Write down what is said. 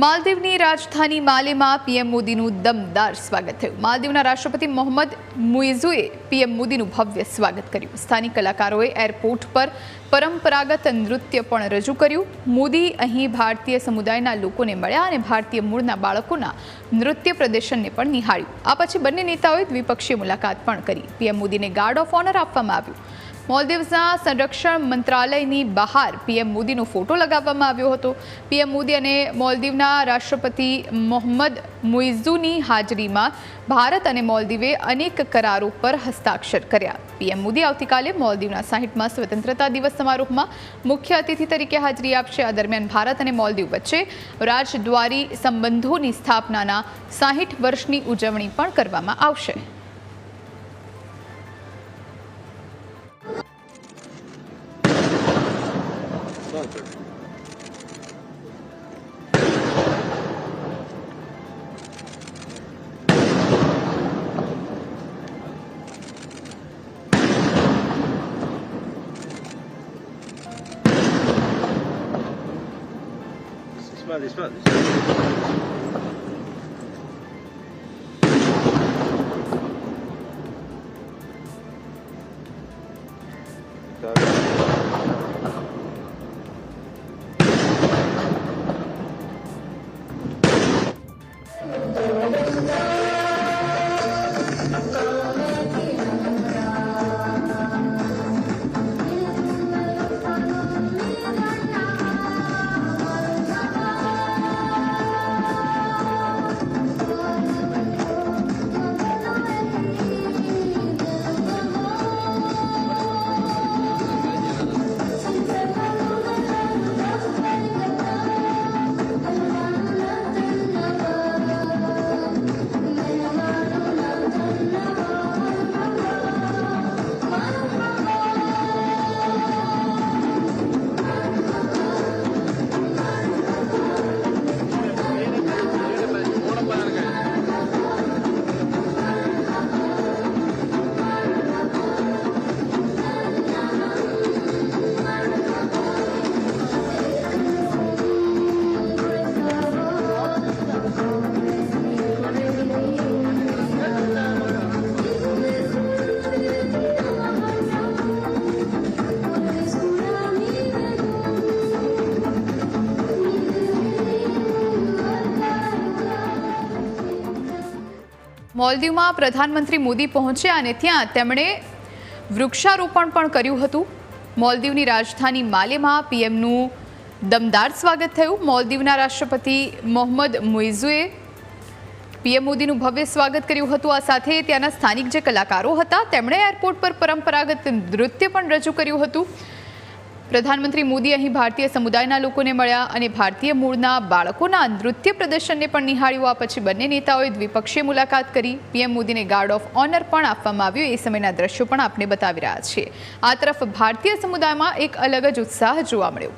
માલદીવની રાજધાની માલેમાં પીએમ મોદીનું દમદાર સ્વાગત થયું. માલદીવના રાષ્ટ્રપતિ મોહમ્મદ મુઇઝુએ પીએમ મોદીનું ભવ્ય સ્વાગત કર્યું. સ્થાનિક કલાકારોએ એરપોર્ટ પર પરંપરાગત નૃત્ય પણ રજૂ કર્યું. મોદી અહીં ભારતીય સમુદાયના લોકોને મળ્યા અને ભારતીય મૂળના બાળકોના નૃત્ય પ્રદર્શનને પણ નિહાળ્યું. આ પછી બંને નેતાઓએ દ્વિપક્ષીય મુલાકાત પણ કરી. પીએમ મોદીને ગાર્ડ ઓફ ઓનર આપવામાં આવ્યું. મોલ્દીવ્સના સંરક્ષણ મંત્રાલયની બહાર પીએમ મોદીનો ફોટો લગાવવામાં આવ્યો હતો. પીએમ મોદી અને મોલદીવના રાષ્ટ્રપતિ મોહમ્મદ મુઇઝુની હાજરીમાં ભારત અને મોલદીવે અનેક કરારો પર હસ્તાક્ષર કર્યા. પીએમ મોદી આવતીકાલે મોલદીવના સાહીઠમાં સ્વતંત્રતા દિવસ સમારોહમાં મુખ્ય અતિથિ તરીકે હાજરી આપશે. આ દરમિયાન ભારત અને મોલદીવ વચ્ચે રાજદ્વારી સંબંધોની સ્થાપનાના સાહીઠ વર્ષની ઉજવણી પણ કરવામાં આવશે. Smell this, smell this. મોલદીવમાં પ્રધાનમંત્રી મોદી પહોંચ્યા અને ત્યાં તેમણે વૃક્ષારોપણ પણ કર્યું હતું. મોલદીવની રાજધાની માલેમાં પીએમનું દમદાર સ્વાગત થયું. મોલદીવના રાષ્ટ્રપતિ મોહમ્મદ મુઇઝુએ પીએમ મોદીનું ભવ્ય સ્વાગત કર્યું હતું. આ સાથે ત્યાંના સ્થાનિક જે કલાકારો હતા, તેમણે એરપોર્ટ પર પરંપરાગત નૃત્ય પણ રજૂ કર્યું હતું. પ્રધાનમંત્રી મોદી અહીં ભારતીય સમુદાયના લોકોને મળ્યા અને ભારતીય મૂળના બાળકોના નૃત્ય પ્રદર્શનને પણ નિહાળ્યું. આ પછી બંને નેતાઓએ દ્વિપક્ષીય મુલાકાત કરી. પીએમ મોદીને ગાર્ડ ઓફ ઓનર પણ આપવામાં આવ્યું. એ સમયના દ્રશ્યો પણ આપને બતાવી રહ્યા છીએ. આ તરફ ભારતીય સમુદાયમાં એક અલગ જ ઉત્સાહ જોવા મળ્યો.